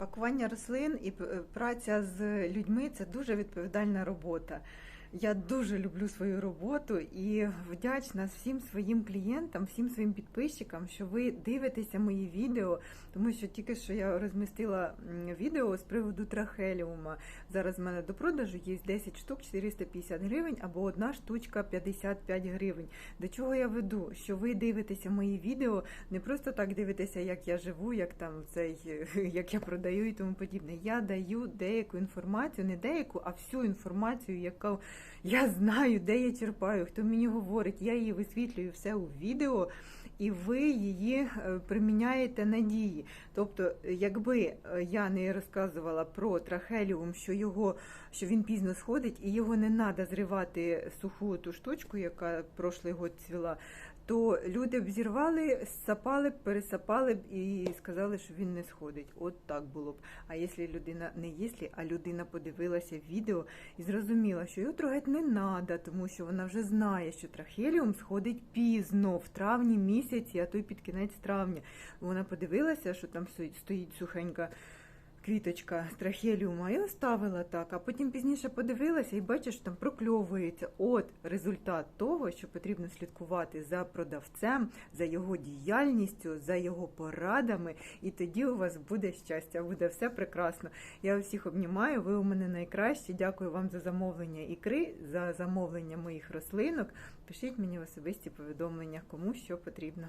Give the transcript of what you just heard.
Пакування рослин і праця з людьми це дуже відповідальна робота. Я дуже люблю свою роботу і вдячна всім своїм клієнтам, всім своїм підписчикам, що ви дивитеся мої відео, тому що тільки що я розмістила відео з приводу трахеліума. Зараз в мене до продажу є 10 штук 450 гривень або одна штучка 55 гривень. До чого я веду? Що ви дивитеся мої відео, не просто так дивитеся, як я живу, як там цей, як я продаю і тому подібне. Я даю деяку інформацію, не деяку, а всю інформацію, яку я знаю, де я черпаю, хто мені говорить, я її висвітлюю все у відео, і ви її е, приміняєте на дії. Тобто, якби е, я не розказувала про трахеліум, що його що він пізно сходить, і його не треба зривати суху ту штучку, яка прошлий год цвіла, то люди б зірвали, сапали б, пересапали б і сказали, що він не сходить. От так було б. А якщо людина не якщо, а людина подивилася відео і зрозуміла, що його трогати не треба, тому що вона вже знає, що трахеліум сходить пізно, в травні місяці, а то й під кінець травня. Вона подивилася, що там стоїть сухенька квіточка з трахеліума і оставила так, а потім пізніше подивилася і бачиш, там прокльовується. От результат того, що потрібно слідкувати за продавцем, за його діяльністю, за його порадами, і тоді у вас буде щастя, буде все прекрасно. Я всіх обнімаю, ви у мене найкращі. Дякую вам за замовлення ікри, за замовлення моїх рослинок. Пишіть мені в особисті повідомлення, кому що потрібно.